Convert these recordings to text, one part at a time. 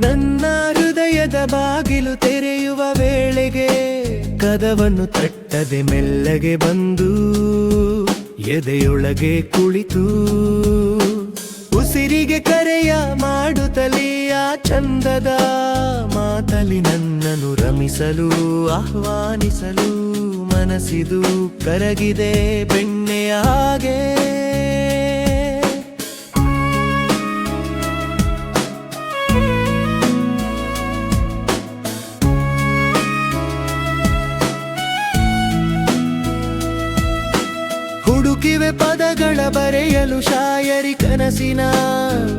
ನನ್ನ ಹೃದಯದ ಬಾಗಿಲು ತೆರೆಯುವ ವೇಳೆಗೆ ಕದವನ್ನು ತಟ್ಟದೆ ಮೆಲ್ಲಗೆ ಬಂದು ಎದೆಯೊಳಗೆ ಕುಳಿತು. ಉಸಿರಿಗೆ ಕರೆಯ ಮಾಡುತ್ತಲೆಯ ಚಂದದ ಮಾತಲಿ ನನ್ನನ್ನು ರಮಿಸಲು, ಆಹ್ವಾನಿಸಲು. ಮನಸ್ಸಿದು ಕರಗಿದೆ ಬೆಣ್ಣೆಯಾಗೆ ಹುಡುಕಿವೆ ಪದಗಳ ಬರೆಯಲು ಶಾಯರಿ ಕನಸಿನ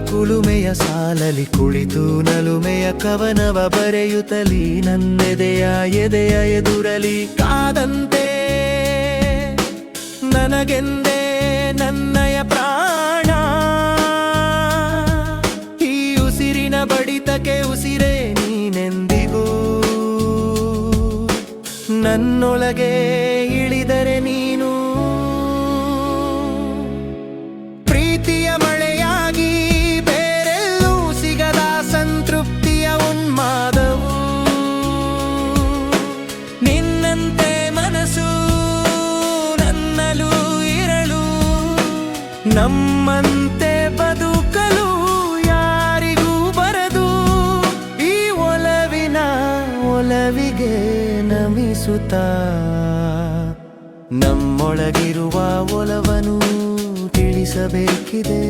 ಕುಲುಮೆಯ ಸಾಲಲಿ ಕುಳಿತು ನಲುಮೆಯ ಕವನವ ಬರೆಯುತ್ತಲಿ, ನನ್ನೆದೆಯ ಎದೆಯ ಎದುರಲಿ. ಕಾದಂತೆ, ನನಗೆಂದೇ ನನ್ನಯ ಪ್ರಾಣ. ಈ ಉಸಿರಿನ ಬಡಿತಕ್ಕೆ ಉಸಿರೇ ನೀನೆಂದಿಗೂ. ನನ್ನೊಳಗೆ ನಮ್ಮಂತೆ ಬದುಕಲು ಯಾರಿಗೂ ಬರದು. ಈ ಒಲವಿನ ಒಲವಿಗೆ ನಮಿಸುತ್ತ. ನಮ್ಮೊಳಗಿರುವ ಒಲವನು ತಿಳಿಸಬೇಕಿದೆ.